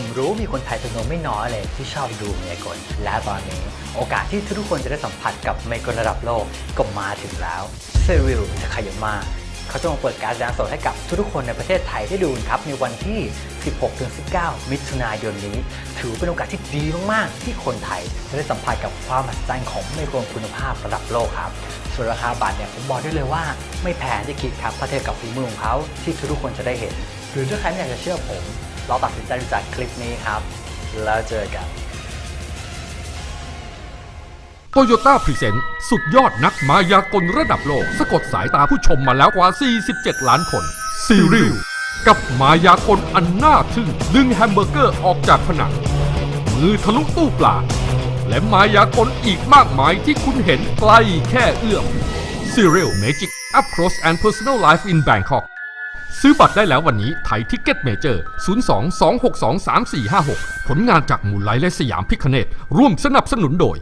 ผมรู้มีคนไทยจำนวนไม่น้อยเลยที่ชอบดูเมยากลและตอนนี้ โอกาสที่ทุกคนจะได้สัมผัสกับเมยากลระดับโลกก็มาถึงแล้วเซริลทาคายามาเขาจะมาเปิดการแสดงสดให้กับทุกๆคนในประเทศไทยได้ดูครับในวันที่ 16-19 มิถุนายนนี้ ถือเป็นโอกาสที่ดีมากๆ ที่คนไทยจะได้สัมผัสกับความมหัศจรรย์ของเมยากลคุณภาพระดับโลกครับ ส่วนราคาบัตรเนี่ยผมบอกได้เลยว่า ไม่แพงที่คิดครับถ้าเทียบกับฝีมือของเขาที่ทุกๆคนจะได้เห็น หรือถ้าใครไม่อยากจะเชื่อผม เราตัดสินใจจากคลิปนี้ครับ แล้วเจอกัน โตโยต้าพรีเซนต์สุดยอดนักมายากลระดับโลก สะกดสายตาผู้ชมมาแล้วกว่า 47 ล้านคน ซีริลกับมายากลอันน่าทึ่งดึงแฮมเบอร์เกอร์ออกจากผนังมือทะลุตู้ปลา และมายากลอีกมากมายที่คุณเห็นใกล้แค่เอื้อม Serial Magic Up Close and Personal Life in Bangkok ซื้อบัตรได้แล้ววันนี้ไทยทิกเก็ตเมเจอร์ 02 262 3456 ผลงานจากมูลไลและสยามพิคเนตร่วมสนับสนุนโดย